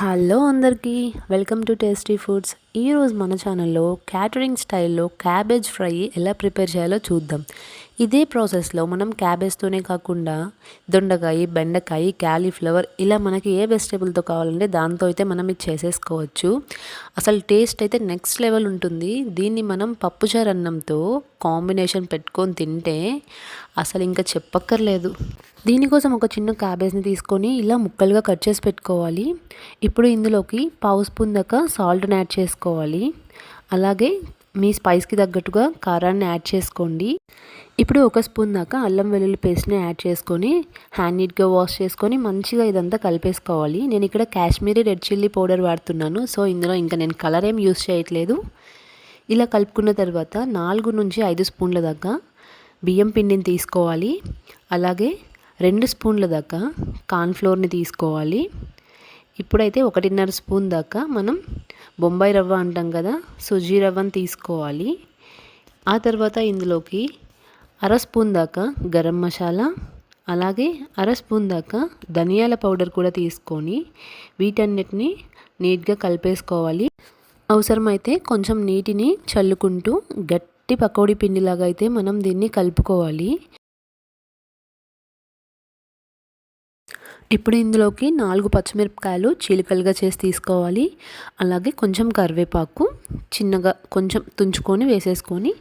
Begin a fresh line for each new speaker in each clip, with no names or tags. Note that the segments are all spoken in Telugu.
హలో అందరికీ వెల్కమ్ టు టేస్టీ ఫుడ్స్. ఈరోజు మన ఛానల్లో క్యాటరింగ్ స్టైల్లో క్యాబేజ్ ఫ్రై ఎలా ప్రిపేర్ చేయాలో చూద్దాం. ఇదే ప్రాసెస్లో మనం క్యాబేజ్తోనే కాకుండా దొండకాయ బెండకాయ క్యాలీఫ్లవర్ ఇలా మనకి ఏ వెజిటేబుల్తో కావాలంటే దాంతో అయితే మనం ఇది చేసేసుకోవచ్చు. అసలు టేస్ట్ అయితే నెక్స్ట్ లెవెల్ ఉంటుంది. దీన్ని మనం పప్పుచారు అన్నంతో కాంబినేషన్ పెట్టుకొని తింటే అసలు ఇంకా చెప్పక్కర్లేదు. దీనికోసం ఒక చిన్న క్యాబేజ్ని తీసుకొని ఇలా ముక్కలుగా కట్ చేసి పెట్టుకోవాలి. ఇప్పుడు ఇందులోకి పావు స్పూన్ దాకా సాల్ట్ని యాడ్ చేసుకోవాలి. అలాగే మీ స్పైస్కి తగ్గట్టుగా కారాన్ని యాడ్ చేసుకోండి. ఇప్పుడు ఒక స్పూన్ దాకా అల్లం వెల్లుల్లి పేస్ట్ని యాడ్ చేసుకొని హ్యాండ్ నీట్గా వాష్ చేసుకొని మంచిగా ఇదంతా కలిపేసుకోవాలి. నేను ఇక్కడ కాశ్మీరీ రెడ్ చిల్లీ పౌడర్ వాడుతున్నాను. సో ఇందులో ఇంకా నేను కలర్ ఏం యూస్ చేయట్లేదు. ఇలా కలుపుకున్న తర్వాత నాలుగు నుంచి ఐదు స్పూన్ల దాకా బియ్యం పిండిని తీసుకోవాలి. అలాగే రెండు స్పూన్ల దాకా కార్న్ఫ్లోర్ని తీసుకోవాలి. ఇప్పుడైతే ఒకటిన్నర స్పూన్ దాకా మనం బొంబాయి రవ్వ అంటాం కదా సుజీ రవ్వను తీసుకోవాలి. ఆ తర్వాత ఇందులోకి అర స్పూన్ దాకా గరం మసాలా అలాగే అర స్పూన్ దాకా ధనియాల పౌడర్ కూడా తీసుకొని వీటన్నిటిని నీట్గా కలిపేసుకోవాలి. అవసరమైతే కొంచెం నీటిని చల్లుకుంటూ గట్టి పకోడీ పిండిలాగా అయితే మనం దీన్ని కలుపుకోవాలి. ఇప్పుడు ఇందులోకి నాలుగు పచ్చిమిరపకాయలు చీలికలుగా చేసి తీసుకోవాలి. అలాగే కొంచెం కరివేపాకు చిన్నగా కొంచెం తుంచుకొని వేసేసుకొని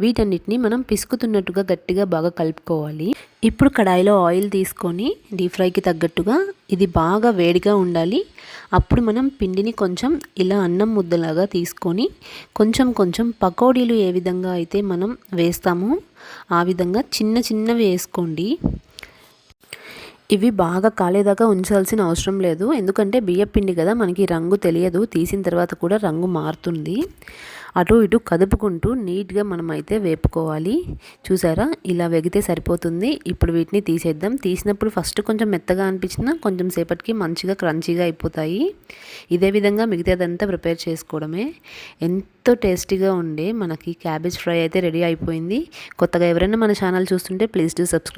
వీటన్నిటిని మనం పిసుకుతున్నట్టుగా గట్టిగా బాగా కలుపుకోవాలి. ఇప్పుడు కడాయిలో ఆయిల్ తీసుకొని డీప్ ఫ్రైకి తగ్గట్టుగా ఇది బాగా వేడిగా ఉండాలి. అప్పుడు మనం పిండిని కొంచెం ఇలా అన్నం ముద్దలాగా తీసుకొని కొంచెం కొంచెం పకోడీలు ఏ విధంగా అయితే మనం వేస్తామో ఆ విధంగా చిన్న చిన్నవి వేసుకోండి. ఇవి బాగా కాలేదాకా ఉంచాల్సిన అవసరం లేదు. ఎందుకంటే బియ్యం పిండి కదా మనకి రంగు తెలియదు. తీసిన తర్వాత కూడా రంగు మారుతుంది. అటు ఇటు కదుపుకుంటూ నీట్గా మనం అయితే వేపుకోవాలి. చూసారా? ఇలా వెగితే సరిపోతుంది. ఇప్పుడు వీటిని తీసేద్దాం. తీసినప్పుడు ఫస్ట్ కొంచెం మెత్తగా అనిపించినా కొంచెం సేపటికి మంచిగా క్రంచీగా అయిపోతాయి. ఇదే విధంగా మిగతాదంతా ప్రిపేర్ చేసుకోవడమే. ఎంతో టేస్టీగా ఉండే మనకి క్యాబేజ్ ఫ్రై అయితే రెడీ అయిపోయింది. కొత్తగా ఎవరైనా మన ఛానల్ చూస్తుంటే ప్లీజ్ డూ సబ్స్క్రైబ్